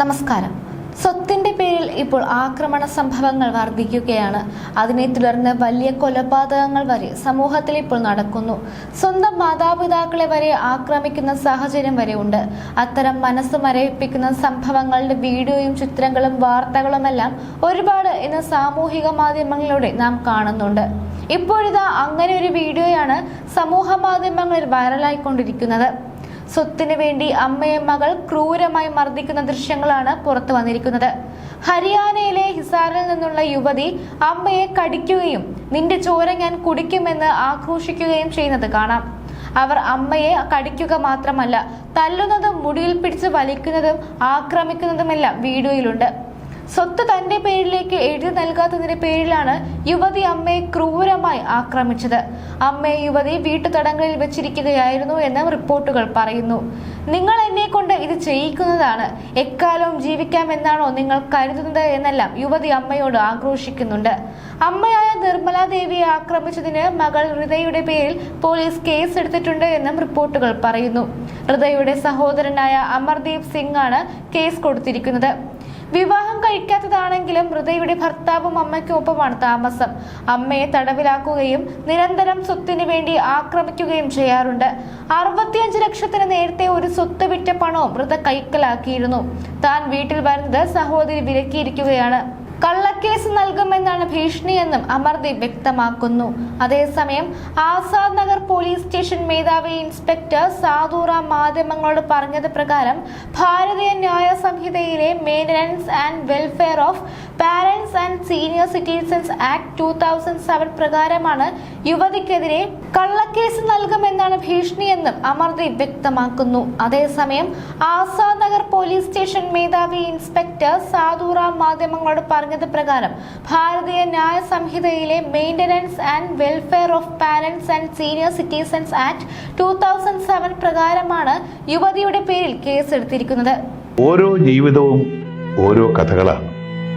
നമസ്കാരം. സ്വത്തിന്റെ പേരിൽ ഇപ്പോൾ ആക്രമണ സംഭവങ്ങൾ വർദ്ധിക്കുകയാണ് അതിനെ തുടർന്ന് വലിയ കൊലപാതകങ്ങൾ വരെ സമൂഹത്തിൽ ഇപ്പോൾ നടക്കുന്നു. സ്വന്തം മാതാപിതാക്കളെ വരെ ആക്രമിക്കുന്ന സാഹചര്യം വരെ ഉണ്ട്. അത്തരം മനസ്സ് മരവിപ്പിക്കുന്ന സംഭവങ്ങളുടെ വീഡിയോയും ചിത്രങ്ങളും വാർത്തകളുമെല്ലാം ഒരുപാട് ഇന്ന് സാമൂഹിക മാധ്യമങ്ങളിലൂടെ നാം കാണുന്നുണ്ട്. ഇപ്പോഴിതാ അങ്ങനെ ഒരു വീഡിയോയാണ് സമൂഹ മാധ്യമങ്ങളിൽ വൈറലായിക്കൊണ്ടിരിക്കുന്നത്. സ്വത്തിന് വേണ്ടി അമ്മയെ മകൾ ക്രൂരമായി മർദ്ദിക്കുന്ന ദൃശ്യങ്ങളാണ് പുറത്തു വന്നിരിക്കുന്നത്. ഹരിയാനയിലെ ഹിസാറിൽ നിന്നുള്ള യുവതി അമ്മയെ കടിക്കുകയും നിന്റെ ചോര ഞാൻ കുടിക്കുമെന്ന് ആക്രോശിക്കുകയും ചെയ്യുന്നത് കാണാം. അവർ അമ്മയെ കടിക്കുക മാത്രമല്ല തല്ലുന്നതും മുടിയിൽ പിടിച്ച് വലിക്കുന്നതും ആക്രമിക്കുന്നതുമെല്ലാം വീഡിയോയിലുണ്ട്. സ്വത്ത് തന്റെ പേരിലേക്ക് എഴുതി നൽകാത്തതിന്റെ പേരിലാണ് യുവതി അമ്മയെ ക്രൂരമായി ആക്രമിച്ചത്. അമ്മയെ യുവതി വീട്ടുതടങ്കലിൽ വെച്ചിരിക്കുകയായിരുന്നു എന്ന് റിപ്പോർട്ടുകൾ പറയുന്നു. നിങ്ങൾ എന്നെ കൊണ്ട് ഇത് ചെയ്യിക്കുന്നതാണ്. എക്കാലവും ജീവിക്കാമെന്നാണോ നിങ്ങൾ കരുതുന്നത് എന്നെല്ലാം യുവതി അമ്മയോട് ആക്രോശിക്കുന്നുണ്ട്. അമ്മയായ നിർമ്മല ദേവിയെ ആക്രമിച്ചതിന് മകൾ ഹൃദയയുടെ പേരിൽ പോലീസ് കേസ് എടുത്തിട്ടുണ്ട് എന്നും റിപ്പോർട്ടുകൾ പറയുന്നു. ഹൃദയയുടെ സഹോദരനായ അമർദീപ് സിംഗ് ആണ് കേസ് കൊടുത്തിരിക്കുന്നത്. വിവാഹം കഴിക്കാത്തതാണെങ്കിലും ഹൃദയയുടെ ഭർത്താവും അമ്മയ്ക്കും ഒപ്പമാണ് താമസം. അമ്മയെ തടവിലാക്കുകയും നിരന്തരം സ്വത്തിന് വേണ്ടി ആക്രമിക്കുകയും ചെയ്യാറുണ്ട്. അറുപത്തിയഞ്ച് ലക്ഷത്തിന് നേരത്തെ ഒരു സ്വത്ത് വിറ്റ പണവും മൃത കൈക്കലാക്കിയിരുന്നു. താൻ വീട്ടിൽ വരുന്നത് സഹോദരി വിലക്കിയിരിക്കുകയാണ്. കള്ളക്കേസ് നൽകുമെന്നാണ് ഭീഷണിയെന്നും അമർദീപ് വ്യക്തമാക്കുന്നു. അതേസമയം ആസാദ് നഗർ പോലീസ് സ്റ്റേഷൻ മേധാവി ഇൻസ്പെക്ടർ സാധുറാം മാധ്യമങ്ങളോട് പറഞ്ഞത് പ്രകാരം Bharatiya Nyaya സംഹിതയിലെ maintenance and welfare of parents and senior citizens act two thousand seven പ്രകാരമാണ് യുവതിക്കെതിരെ കള്ളക്കേസ് നൽകുമെന്നാണ് ഭീഷണിയെന്നും അമർദീപ് വ്യക്തമാക്കുന്നു. അതേസമയം ആസാദ് നഗർ പോലീസ് സ്റ്റേഷൻ മേധാവി ഇൻസ്പെക്ടർ സാധുറാം മാധ്യമങ്ങളോട് പറഞ്ഞത് പ്രകാരം Bharatiya Nyaya സംഹിതയിലെ maintenance and welfare of parents and senior citizens act two thousand seven പ്രകാരമാണ് യുവതിയുടെ പേരിൽ കേസെടുത്തിരിക്കുന്നത്. ഓരോ ജീവിതവും ഓരോ കഥകളാണ്.